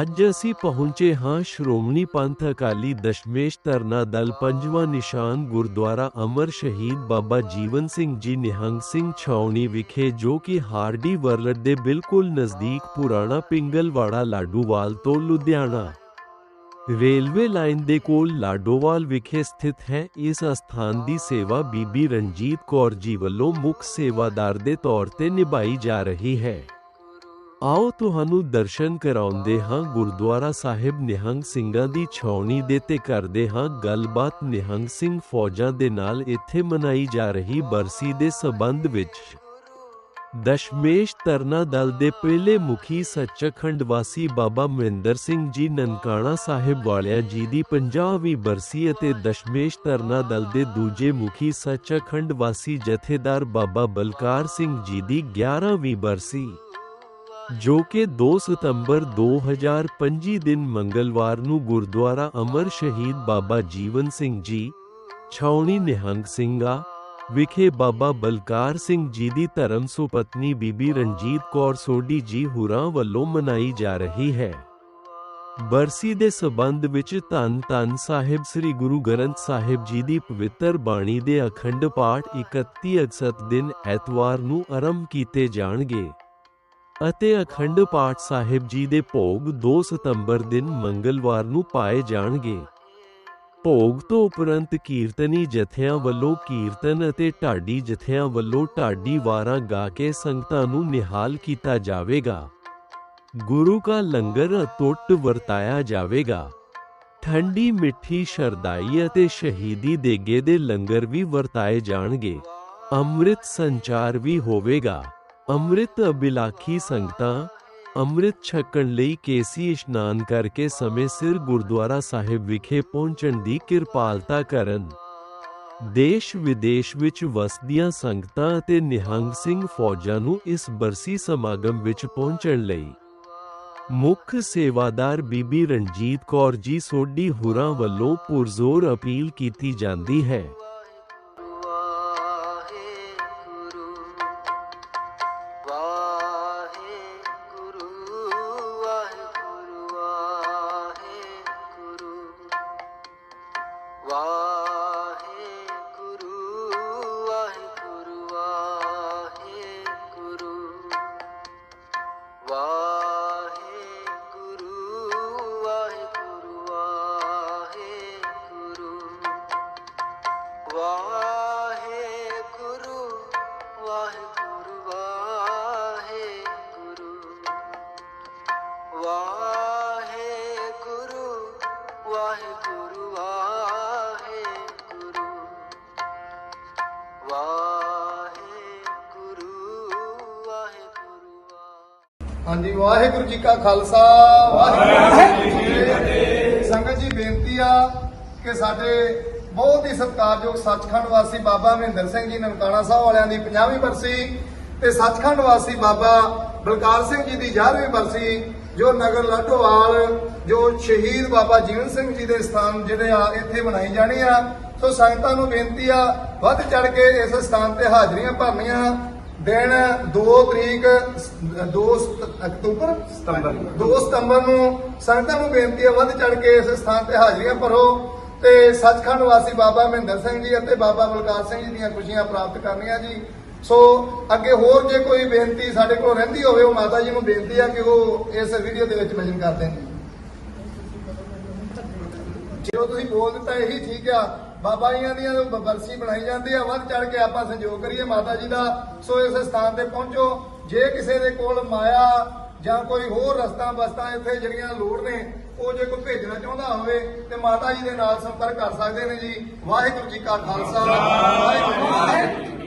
ਅੱਜ ਅਸੀਂ ਪਹੁੰਚੇ ਹਾਂ ਸ਼੍ਰੋਮਣੀ ਪੰਥ ਅਕਾਲੀ ਦਸ਼ਮੇਸ਼ ਧਰਨਾ ਦਲ ਪੰਜਵਾਂ ਨਿਸ਼ਾਨ ਗੁਰਦੁਆਰਾ ਅਮਰ ਸ਼ਹੀਦ ਬਾਬਾ ਜੀਵਨ ਸਿੰਘ ਜੀ ਨਿਹੰਗ ਸਿੰਘ ਛਾਉਣੀ ਵਿਖੇ, ਜੋ ਕਿ ਹਾਰਡੀ ਵਰਲਡ ਦੇ ਬਿਲਕੁਲ ਨਜ਼ਦੀਕ ਪੁਰਾਣਾ ਪਿੰਗਲਵਾੜਾ ਲਾਡੂਵਾਲ ਤੋਂ ਲੁਧਿਆਣਾ। ਰੇਲਵੇ ਲਾਈਨ ਦੇ ਕੋਲ ਲਾਡੋਵਾਲ ਵਿਖੇ ਸਥਿਤ ਹੈ। ਇਸ ਅਸਥਾਨ ਦੀ ਸੇਵਾ ਬੀਬੀ ਰਣਜੀਤ ਕੌਰ ਜੀ ਵੱਲੋਂ ਮੁੱਖ ਸੇਵਾਦਾਰ ਦੇ ਤੌਰ ਤੇ ਨਿਭਾਈ ਜਾ ਰਹੀ ਹੈ। ਆਓ ਤੁਹਾਨੂੰ ਦਰਸ਼ਨ ਕਰਾਉਂਦੇ ਹਾਂ। ਗੁਰਦੁਆਰਾ ਸਾਹਿਬ ਨਿਹੰਗ ਸਿੰਘਾਂ ਦੀ ਛਾਉਣੀ ਦੇ ਤੇ ਕਰਦੇ ਹਾਂ ਗੱਲਬਾਤ। ਨਿਹੰਗ ਸਿੰਘ ਫੌਜਾਂ ਦੇ ਨਾਲ ਇੱਥੇ ਮਨਾਈ ਜਾ ਰਹੀ ਬਰਸੀ ਦੇ ਸਬੰਧ ਵਿੱਚ ਦਸ਼ਮੇਸ਼ ਤਰਨਾ ਦਲ ਦੇ ਪਹਿਲੇ ਮੁਖੀ ਸੱਚਖੰਡ ਵਾਸੀ ਬਾਬਾ ਮਹਿੰਦਰ ਸਿੰਘ ਜੀ ਨਨਕਾਣਾ ਸਾਹਿਬ ਵਾਲਿਆਂ ਜੀ ਦੀ 50ਵੀਂ ਬਰਸੀ ਅਤੇ ਦਸ਼ਮੇਸ਼ ਤਰਨਾ ਦਲ ਦੇ ਦੂਜੇ ਮੁਖੀ ਸੱਚਖੰਡ ਵਾਸੀ ਜਥੇਦਾਰ ਬਾਬਾ ਬਲਕਾਰ ਸਿੰਘ ਜੀ ਦੀ 11ਵੀਂ ਬਰਸੀ, ਜੋ ਕਿ 2 ਸਤੰਬਰ 2025 ਦਿਨ ਮੰਗਲਵਾਰ ਨੂੰ ਗੁਰਦੁਆਰਾ ਅਮਰ ਸ਼ਹੀਦ ਬਾਬਾ ਜੀਵਨ ਸਿੰਘ ਜੀ, ਛਾਉਣੀ ਨਿਹੰਗ ਸਿੰਘਾ ਵਿਖੇ ਬਾਬਾ ਬਲਕਾਰ ਸਿੰਘ ਜੀ ਦੀ ਧਰਮ ਸੁਪਤਨੀ ਬੀਬੀ ਰਣਜੀਤ ਕੌਰ ਸੋਢੀ ਜੀ ਹੁਰਾਂ ਵੱਲੋਂ ਮਨਾਈ ਜਾ ਰਹੀ ਹੈ। ਬਰਸੀ ਦੇ ਸਬੰਧ ਵਿੱਚ ਧੰਨ ਧੰਨ ਸਾਹਿਬ ਸ੍ਰੀ ਗੁਰੂ ਗ੍ਰੰਥ ਸਾਹਿਬ ਜੀ ਦੀ ਪਵਿੱਤਰ ਬਾਣੀ ਦੇ ਅਖੰਡ ਪਾਠ 31 ਅਗਸਤ ਦਿਨ ਐਤਵਾਰ ਨੂੰ ਆਰੰਭ ਕੀਤੇ ਜਾਣਗੇ ਅਤੇ ਅਖੰਡ ਪਾਠ ਸਾਹਿਬ ਜੀ ਦੇ ਭੋਗ 2 ਸਤੰਬਰ ਦਿਨ ਮੰਗਲਵਾਰ ਨੂੰ ਪਾਏ ਜਾਣਗੇ। ਭੋਗ ਤੋਂ ਉਪਰੰਤ ਕੀਰਤਨੀ ਜਥਿਆਂ ਵੱਲੋਂ ਕੀਰਤਨ ਅਤੇ ਢਾਡੀ ਜਥਿਆਂ ਵੱਲੋਂ ਢਾਡੀ ਵਾਰਾਂ ਗਾ ਕੇ ਸੰਗਤਾਂ ਨੂੰ ਨਿਹਾਲ ਕੀਤਾ ਜਾਵੇਗਾ। ਗੁਰੂ ਕਾ ਲੰਗਰ ਅਤੁੱਟ ਵਰਤਾਇਆ ਜਾਵੇਗਾ। ਠੰਡੀ ਮਿੱਠੀ ਸ਼ਰਦਾਈ ਅਤੇ ਸ਼ਹੀਦੀ ਦੇਗੇ ਦੇ ਲੰਗਰ ਵੀ ਵਰਤਾਏ ਜਾਣਗੇ। ਅੰਮ੍ਰਿਤ ਸੰਚਾਰ ਵੀ ਹੋਵੇਗਾ। ਅੰਮ੍ਰਿਤ ਅਬਿਲਾਖੀ ਸੰਗਤਾਂ ਅੰਮ੍ਰਿਤ ਛਕਣ ਲਈ ਕੇਸੀ ਇਸ਼ਨਾਨ ਕਰਕੇ ਸਮੇਂ ਸਿਰ ਗੁਰਦੁਆਰਾ ਸਾਹਿਬ ਵਿਖੇ ਪਹੁੰਚਣ ਦੀ ਕਿਰਪਾਲਤਾ ਕਰਨ। ਦੇਸ਼ ਵਿਦੇਸ਼ ਵਿੱਚ ਵਸਦੀਆਂ ਸੰਗਤਾਂ ਅਤੇ ਨਿਹੰਗ ਸਿੰਘ ਫੌਜਾਂ ਨੂੰ ਇਸ ਬਰਸੀ ਸਮਾਗਮ ਵਿੱਚ ਪਹੁੰਚਣ ਲਈ। ਮੁੱਖ ਸੇਵਾਦਾਰ ਬੀਬੀ ਰਣਜੀਤ ਕੌਰ ਜੀ ਸੋਢੀ ਹੁਰਾਂ ਵੱਲੋਂ ਪੁਰਜ਼ੋਰ ਅਪੀਲ ਕੀਤੀ ਜਾਂਦੀ ਹੈ। ਹਾਂਜੀ, ਵਾਹਿਗੁਰੂ ਜੀ ਕਾ ਖਾਲਸਾ, ਵਾਹਿਗੁਰੂ ਜੀ ਕੀ ਫਤਿਹ। ਸੰਗਤ ਜੀ, ਬੇਨਤੀ ਆ ਕਿ ਸਾਡੇ ਬਹੁਤ ਹੀ ਸਤਿਕਾਰਯੋਗ ਸੱਚਖੰਡ ਵਾਸੀ ਬਾਬਾ ਮਹਿੰਦਰ ਸਿੰਘ ਜੀ, ਨਨਕਾਣਾ ਸਾਹਿਬ ਵਾਲਿਆਂ ਦੀ 50ਵੀਂ ਬਰਸੀ ਤੇ ਸੱਚਖੰਡ ਵਾਸੀ ਬਾਬਾ ਬਲਕਾਰ ਸਿੰਘ ਜੀ ਦੀ 11ਵੀਂ ਬਰਸੀ, ਜੋ ਨਗਰ ਲਾਢੋਵਾਲ ਜੋ ਸ਼ਹੀਦ ਬਾਬਾ ਜੀਵਨ ਸਿੰਘ ਜੀ ਦੇ ਸਥਾਨ ਜਿਹੜੇ ਆ, ਇੱਥੇ ਮਨਾਈ ਜਾਣੀ ਆ। ਸੋ ਸੰਗਤਾਂ ਨੂੰ ਬੇਨਤੀ ਆ, ਵੱਧ ਚੜ ਕੇ ਇਸ ਸਥਾਨ ਤੇ ਹਾਜ਼ਰੀਆਂ ਭਰਨੀਆਂ। ਦਿਨ 2 ਤਰੀਕ 2 ਅਕਤੂਬਰ? ਸਤੰਬਰ। 2 ਸਤੰਬਰ ਨੂੰ ਸੰਗਤਾਂ ਨੂੰ ਬੇਨਤੀ ਹੈ ਵੱਧ ਚੜ ਕੇ ਇਸ ਸਥਾਨ ਤੇ ਹਾਜ਼ਰੀਆਂ ਭਰੋ ਤੇ ਸੱਚਖੰਡ ਵਾਸੀ ਬਾਬਾ ਮਹਿੰਦਰ ਸਿੰਘ ਜੀ ਅਤੇ ਬਾਬਾ ਬਲਕਾਰ ਸਿੰਘ ਜੀ ਦੀਆਂ ਖੁਸ਼ੀਆਂ ਪ੍ਰਾਪਤ ਕਰਨੀਆਂ ਜੀ। ਸੋ ਅੱਗੇ ਹੋਰ ਜੇ ਕੋਈ ਬੇਨਤੀ ਸਾਡੇ ਕੋਲ ਰਹਿੰਦੀ ਹੋਵੇ ਉਹ ਮਾਤਾ ਜੀ ਨੂੰ ਬੇਨਤੀ ਆ ਕਿ ਉਹ ਇਸ ਵੀਡੀਓ ਦੇ ਵਿੱਚ ਮੈਂਸ਼ਨ ਕਰ ਦੇਣ ਜੋ। ਤੁਸੀਂ ਬੋਲ ਦਿੱਤਾ ਇਹੀ ਠੀਕ ਆ। ਬਾਬਾ ਜੀਆਂ ਦੀਆਂ ਬਰਸੀ ਬਣਾਈ ਜਾਂਦੀ ਆ ਵੱਧ ਚੜ ਕੇ ਆਪਾਂ ਸੰਯੋਗ ਕਰੀਏ ਮਾਤਾ ਜੀ ਦਾ। ਸੋ ਇਸ ਸਥਾਨ ਤੇ ਪਹੁੰਚੋ। ਜੇ ਕਿਸੇ ਦੇ ਕੋਲ ਮਾਇਆ ਜਾਂ ਕੋਈ ਹੋਰ ਰਸਤਾ ਬਸਤਾ ਇੱਥੇ ਜਿਹੜੀਆਂ ਲੋੜ ਨੇ ਉਹ ਜੇ ਕੋਈ ਭੇਜਣਾ ਚਾਹੁੰਦਾ ਹੋਵੇ ਤੇ ਮਾਤਾ ਜੀ ਦੇ ਨਾਲ ਸੰਪਰਕ ਕਰ ਸਕਦੇ ਨੇ ਜੀ। ਵਾਹਿਗੁਰੂ ਜੀ ਕਾ ਖਾਲਸਾ। ਵਾਹਿਗੁਰੂ ਜੀ